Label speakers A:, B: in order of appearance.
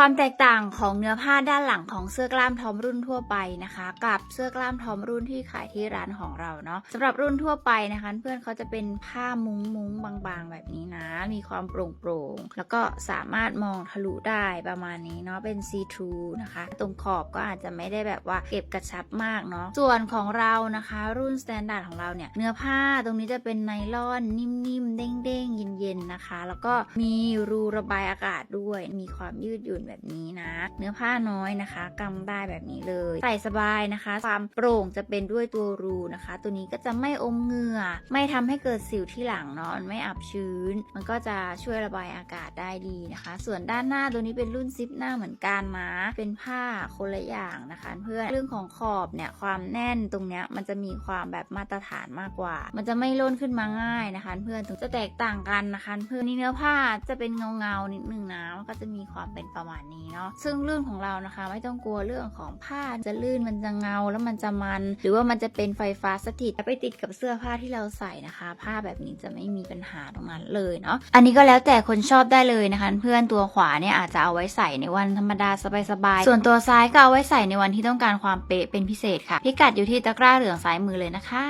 A: ความแตกต่างของเนื้อผ้าด้านหลังของเสื้อกล้ามทอมรุ่นทั่วไปนะคะ กับเสื้อกล้ามทอมรุ่นที่ขายที่ร้านของเราเนาะสำหรับรุ่นทั่วไปนะคะ เพื่อนเขาจะเป็นผ้ามุ้งมุ้งบางๆ แบบนี้นะ มีความโปร่งโปร่งๆแล้วก็สามารถมองทะลุได้ประมาณนี้เนาะเป็น see through นะคะ ตรงขอบก็อาจจะไม่ได้แบบว่าเก็บกระชับมากเนาะส่วนของเรานะคะ รุ่น standard ของเราเนี่ยเนื้อผ้าตรงนี้จะเป็นไนลอนนิ่มๆเด้งๆเย็นๆนะคะ แล้วก็มีรูระบายอากาศด้วย มีความยืดหยุ่นแบบนี้นะ เนื้อผ้าน้อยนะคะกำได้แบบนี้เลย ใส่สบายนะคะ ความโปร่งจะเป็นด้วยตัวรูนะคะ ตัวนี้ก็จะไม่อมเหงื่อ ไม่ทำให้เกิดสิวที่หลังเนาะมันไม่อับชื้น มันก็จะช่วยระบายอากาศได้ดีนะคะ ส่วนด้านหน้าตัวนี้เป็นรุ่นซิปหน้าเหมือนกันนะเป็นผ้าคนละอย่างนะคะ เพื่อนเรื่องของขอบเนี่ยความแน่นตรงเนี้ยมันจะมีความแบบมาตรฐานมากกว่า มันจะไม่ล่นขึ้นมาง่ายนะคะ เพื่อนถึงจะแตกต่างกันนะคะ เพื่อนนี่เนื้อผ้าจะเป็นเงาเงาๆนิดนึงนะมันก็จะมีความเป็นประมาณมาณนี้เนาะซึ่งเรื่องของเรานะคะ ไม่ต้องกลัวเรื่องของผ้าจะลื่นมันจะเงาแล้วมันจะมัน หรือว่ามันจะเป็นไฟฟ้าสถิตไปติดกับเสื้อผ้าที่เราใส่นะคะ ผ้าแบบนี้จะไม่มีปัญหาตรงนั้นเลยเนาะอันนี้ก็แล้วแต่คนชอบได้เลยนะคะ เพื่อนตัวขวาเนี่ยอาจจะเอาไว้ใส่ในวันธรรมดาสบายๆส่วนตัวซ้ายก็เอาไว้ใส่ในวันที่ต้องการความเป๊ะเป็นพิเศษค่ะ พิกัดอยู่ที่ตะกร้าเหลืองซ้ายมือเลยนะคะ